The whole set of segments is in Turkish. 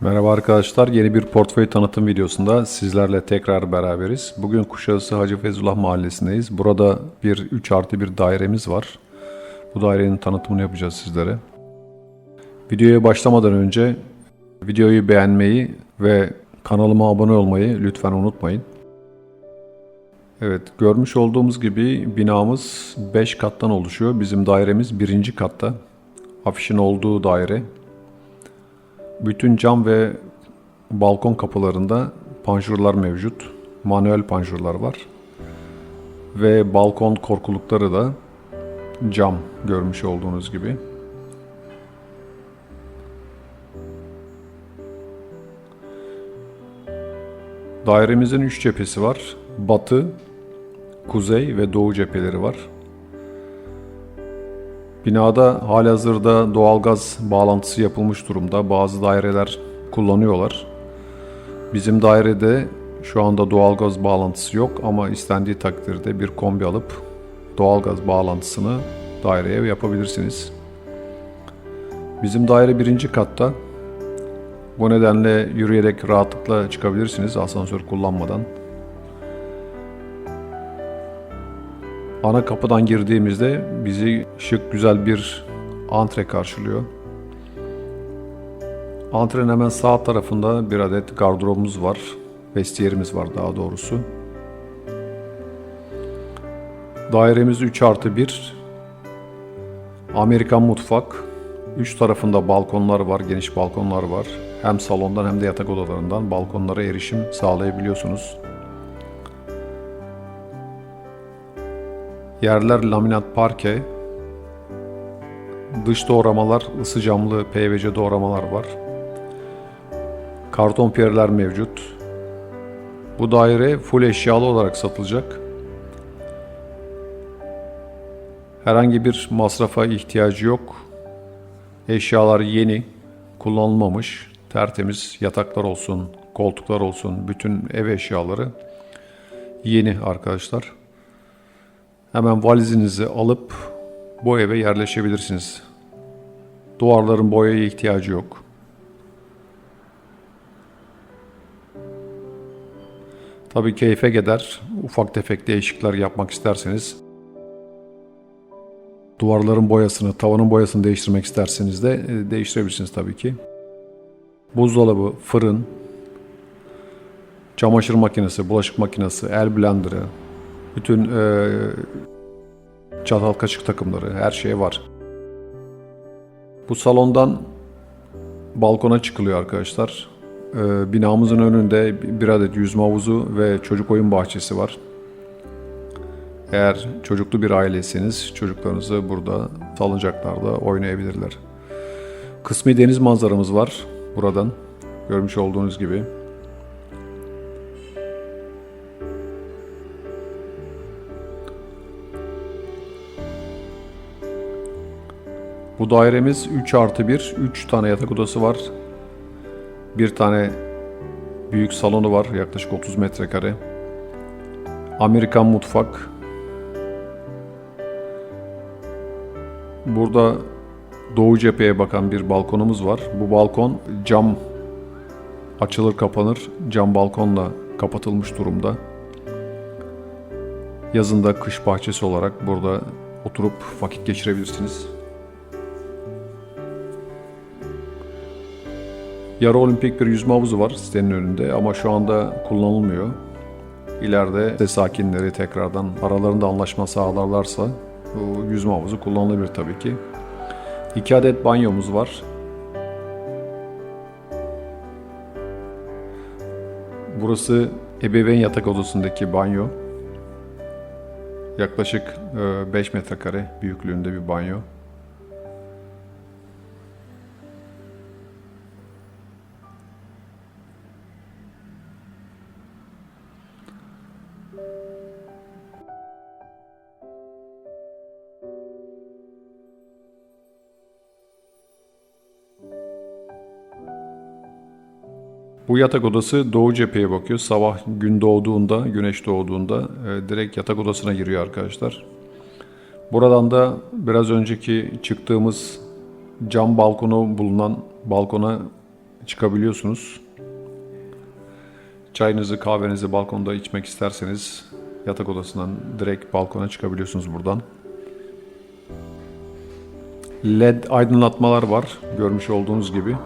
Merhaba arkadaşlar, yeni bir portföy tanıtım videosunda sizlerle tekrar beraberiz. Bugün Kuşadası Hacı Fezullah Mahallesi'ndeyiz. Burada bir 3 artı bir dairemiz var. Bu dairenin tanıtımını yapacağız sizlere. Videoya başlamadan önce videoyu beğenmeyi ve kanalıma abone olmayı lütfen unutmayın. Evet, görmüş olduğumuz gibi binamız 5 kattan oluşuyor. Bizim dairemiz 1. katta. Afişin olduğu daire. Bütün cam ve balkon kapılarında panjurlar mevcut. Manuel panjurlar var. Ve balkon korkulukları da cam görmüş olduğunuz gibi. Dairemizin üç cephesi var. Batı, kuzey ve doğu cepheleri var. Binada halihazırda doğalgaz bağlantısı yapılmış durumda. Bazı daireler kullanıyorlar. Bizim dairede şu anda doğalgaz bağlantısı yok ama istendiği takdirde bir kombi alıp doğalgaz bağlantısını daireye yapabilirsiniz. Bizim daire birinci katta. Bu nedenle yürüyerek rahatlıkla çıkabilirsiniz asansör kullanmadan. Ana kapıdan girdiğimizde bizi şık güzel bir antre karşılıyor. Antrenin hemen sağ tarafında bir adet gardırobumuz var. Vestiyerimiz var daha doğrusu. Dairemiz 3 artı 1. Amerikan mutfak. Üç tarafında balkonlar var, geniş balkonlar var. Hem salondan hem de yatak odalarından balkonlara erişim sağlayabiliyorsunuz. Yerler laminat parke. Dış doğramalar ısı camlı PVC doğramalar var. Karton piyereler mevcut. Bu daire full eşyalı olarak satılacak. Herhangi bir masrafa ihtiyacı yok. Eşyalar yeni, kullanılmamış, tertemiz yataklar olsun, koltuklar olsun, bütün ev eşyaları yeni arkadaşlar. Hemen valizinizi alıp bu eve yerleşebilirsiniz. Duvarların boyaya ihtiyacı yok. Tabii keyfe gider. Ufak tefek değişiklikler yapmak isterseniz duvarların boyasını, tavanın boyasını değiştirmek isterseniz de e, değiştirebilirsiniz tabii ki. Buzdolabı, fırın, çamaşır makinesi, bulaşık makinesi, el blenderı, bütün e, çatal kaşık takımları, her şey var. Bu salondan balkona çıkılıyor arkadaşlar. E, binamızın önünde bir adet yüzme havuzu ve çocuk oyun bahçesi var. Eğer çocuklu bir ailesiniz, çocuklarınızı burada salıncaklarda oynayabilirler. Kısmi deniz manzaramız var buradan. Görmüş olduğunuz gibi. Bu dairemiz 3 artı 1. 3 tane yatak odası var. Bir tane büyük salonu var. Yaklaşık 30 metrekare. Amerikan mutfak. Burada doğu cepheye bakan bir balkonumuz var. Bu balkon cam açılır kapanır. Cam balkonla kapatılmış durumda. Yazında kış bahçesi olarak burada oturup vakit geçirebilirsiniz. Yarı olimpik bir yüzme havuzu var sitenin önünde ama şu anda kullanılmıyor. İleride site sakinleri tekrardan aralarında anlaşma sağlarlarsa bu yüzme havuzu kullanılabilir tabii ki. İki adet banyomuz var. Burası ebeveyn yatak odasındaki banyo. Yaklaşık 5 metrekare büyüklüğünde bir banyo. Bu yatak odası doğu cepheye bakıyor. Sabah gün doğduğunda, güneş doğduğunda e, direkt yatak odasına giriyor arkadaşlar. Buradan da biraz önceki çıktığımız cam balkonu bulunan balkona çıkabiliyorsunuz. Çayınızı, kahvenizi balkonda içmek isterseniz yatak odasından direkt balkona çıkabiliyorsunuz buradan. LED aydınlatmalar var görmüş olduğunuz gibi.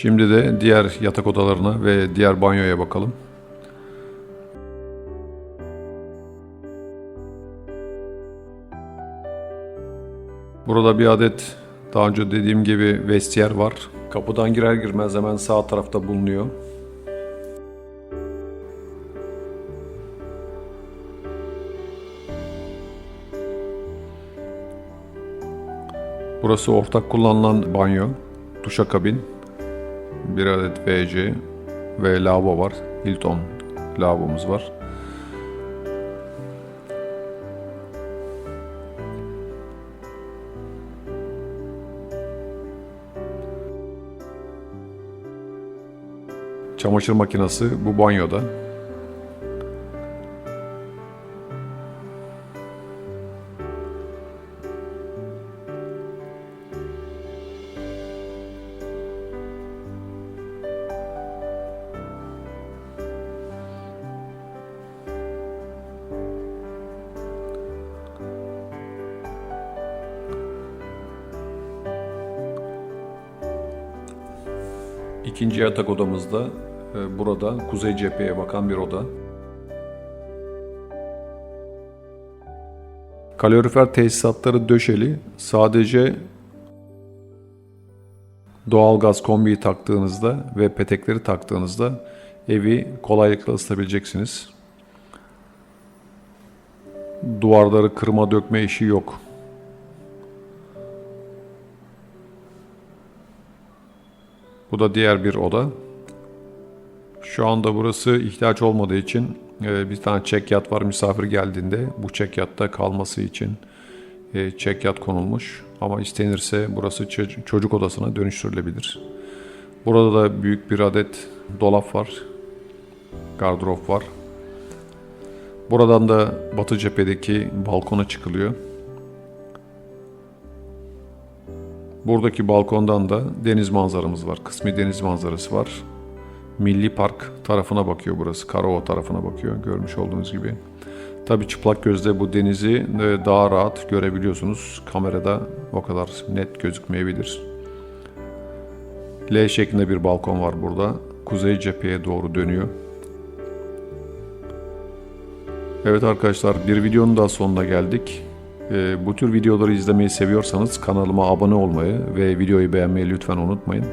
Şimdi de diğer yatak odalarına ve diğer banyoya bakalım. Burada bir adet daha önce dediğim gibi vestiyer var. Kapıdan girer girmez hemen sağ tarafta bulunuyor. Burası ortak kullanılan banyo, duşakabin, bir adet WC ve lavabo var. Hilton lavabomuz var. Çamaşır makinesi bu banyoda. İkinci yatak odamızda e, burada kuzey cepheye bakan bir oda. Kalorifer tesisatları döşeli. Sadece doğalgaz kombiyi taktığınızda ve petekleri taktığınızda evi kolaylıkla ısıtabileceksiniz. Duvarları kırma dökme işi yok. Bu da diğer bir oda. Şu anda burası ihtiyaç olmadığı için e, bir tane çekyat var misafir geldiğinde bu çekyatta kalması için e, çekyat konulmuş. Ama istenirse burası ço- çocuk odasına dönüştürülebilir. Burada da büyük bir adet dolap var. Gardırop var. Buradan da batı cephedeki balkona çıkılıyor. Buradaki balkondan da deniz manzaramız var. Kısmi deniz manzarası var. Milli Park tarafına bakıyor burası. Karova tarafına bakıyor görmüş olduğunuz gibi. Tabi çıplak gözle bu denizi e, daha rahat görebiliyorsunuz. Kamerada o kadar net gözükmeyebilir. L şeklinde bir balkon var burada. Kuzey cepheye doğru dönüyor. Evet arkadaşlar bir videonun daha sonuna geldik. Ee, bu tür videoları izlemeyi seviyorsanız kanalıma abone olmayı ve videoyu beğenmeyi lütfen unutmayın.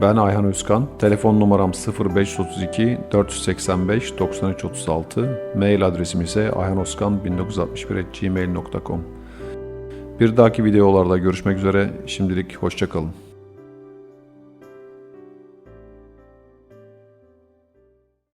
Ben Ayhan Özkan. Telefon numaram 0532 485 9336. Mail adresim ise ayhanozkan1961 gmail.com. Bir dahaki videolarda görüşmek üzere. Şimdilik hoşçakalın.